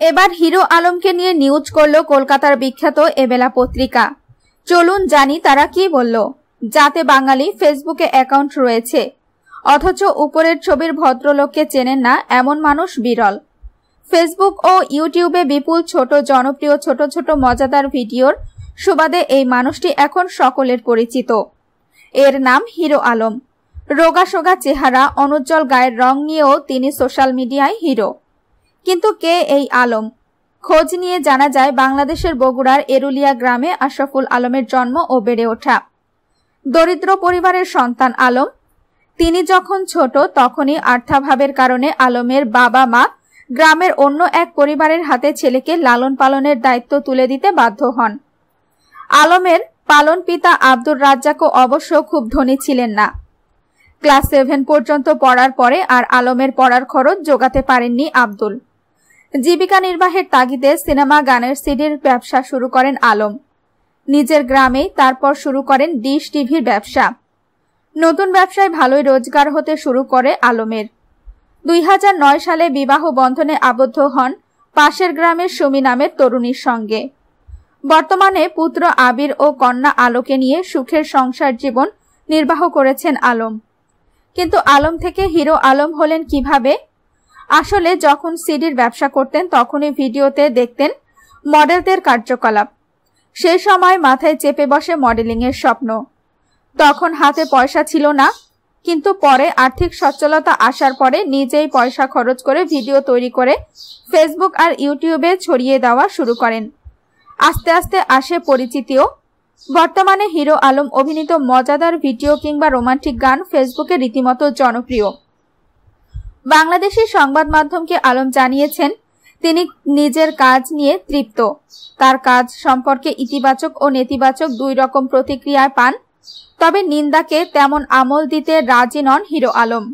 এবার হিরো আলমকে নিয়ে নিউজ করল কলকাতার বিখ্যাত এবেলা পত্রিকা। চলুন জানি তারা কি বলল। যাতে বাঙালি ফেসবুকে অ্যাকাউন্ট রয়েছে। অথচ উপরের ছবির ভদ্রলোককে চেনেন না এমন মানুষ বিরল। ফেসবুক ও ইউটিউবে বিপুল ছোট, জনপ্রিয়, ছোট ছোট, মজাদার ভিডিওর সুবাদে এই মানুষটি এখন সকলের পরিচিত। এর নাম হিরো আলম। রোগাসোগা চেহারা, অনুজ্জ্বল গায়ের রং নিয়েও তিনি সোশ্যাল মিডিয়ায় হিরো। কিন্তু কে এই আলম? খোঁজ নিয়ে জানা যায়, বাংলাদেশের বগুড়ার এরুলিয়া গ্রামে আশরাফুল আলমের জন্ম ও বেড়ে ওঠা। দরিদ্র পরিবারের সন্তান আলম। তিনি যখন ছোট, তখনই আর্থাভাবের কারণে আলমের বাবা মা গ্রামের অন্য এক পরিবারের হাতে ছেলেকে লালন পালনের দায়িত্ব তুলে দিতে বাধ্য হন। আলমের পালন পিতা আব্দুর রাজ্জাকও অবশ্য খুব ধনী ছিলেন না। ক্লাস সেভেন পর্যন্ত পড়ার পরে আর আলমের পড়ার খরচ জোগাতে পারেননি আব্দুল। জীবিকা নির্বাহের তাগিদে সিনেমা গানের সিডির ব্যবসা শুরু করেন আলম। নিজের গ্রামেই তারপর শুরু করেন ডিশ টিভির ব্যবসা। নতুন ব্যবসায় ভালোই রোজগার হতে শুরু করে আলমের। দুই হাজার নয় সালে বিবাহ বন্ধনে আবদ্ধ হন পাশের গ্রামের সুমি নামের তরুণীর সঙ্গে। বর্তমানে পুত্র আবির ও কন্যা আলোকে নিয়ে সুখের সংসার জীবন নির্বাহ করেছেন আলম। কিন্তু আলম থেকে হিরো আলম হলেন কীভাবে? আসলে যখন সিডির ব্যবসা করতেন, তখনই ভিডিওতে দেখতেন মডেলদের কার্যকলাপ। সেই সময় মাথায় চেপে বসে মডেলিংয়ের স্বপ্ন। তখন হাতে পয়সা ছিল না, কিন্তু পরে আর্থিক সচ্ছলতা আসার পরে নিজেই পয়সা খরচ করে ভিডিও তৈরি করে ফেসবুক আর ইউটিউবে ছড়িয়ে দেওয়া শুরু করেন। আস্তে আস্তে আসে পরিচিতিও। বর্তমানে হিরো আলম অভিনীত মজাদার ভিডিও কিংবা রোমান্টিক গান ফেসবুকে রীতিমতো জনপ্রিয়। বাংলাদেশের সংবাদ মাধ্যমকে আলম জানিয়েছেন, তিনি নিজের কাজ নিয়ে তৃপ্ত। তার কাজ সম্পর্কে ইতিবাচক ও নেতিবাচক দুই রকম প্রতিক্রিয়ায় পান, তবে নিন্দাকে তেমন আমল দিতে রাজি নন হিরো আলম।